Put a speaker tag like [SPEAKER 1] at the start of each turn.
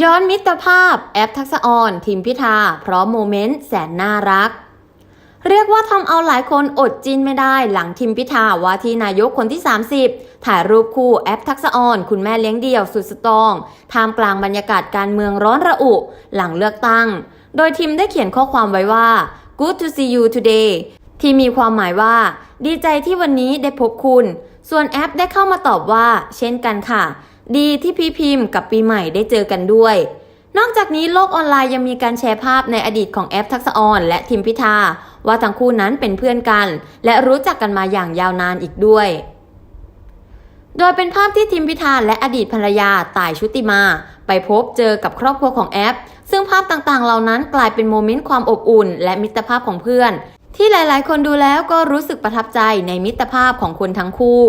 [SPEAKER 1] ย้อนมิตรภาพแอปทักษะออนทีมพิธาพร้อมโมเมนต์แสนน่ารัก เรียกว่าทำเอาหลายคนอดจินไม่ได้หลังทิมพิธาว่าที่นายกคนที่ 30 ถ่ายรูปคู่แอปทักษะออน คุณแม่เลี้ยงเดี่ยวสุดสตรองท่ามกลางบรรยากาศการเมืองร้อนระอุ หลังเลือกตั้ง โดยทิมได้เขียนข้อความไว้ว่า good to see you today ที่มีความหมายว่า ดีใจที่วันนี้ได้พบคุณ ส่วนแอปได้เข้ามาตอบว่า เช่นกันค่ะ ดีที่พี่พิมพ์กับปีใหม่ได้เจอกันด้วย นอกจากนี้โลกออนไลน์ยังมีการแชร์ภาพในอดีตของแอปทักษออนและทิมพิธาว่าทั้งคู่นั้นเป็นเพื่อนกัน และรู้จักกันมาอย่างยาวนานอีกด้วยโดยเป็นภาพที่ทิมพิธาและอดีตภรรยาต่ายชุติมา ไปพบเจอกับครอบครัวของแอป ซึ่งภาพต่างๆ เหล่านั้นกลายเป็นโมเมนต์ความอบอุ่น และมิตรภาพของเพื่อน ที่หลายๆ คนดูแล้วก็รู้สึกประทับใจในมิตรภาพของคนทั้งคู่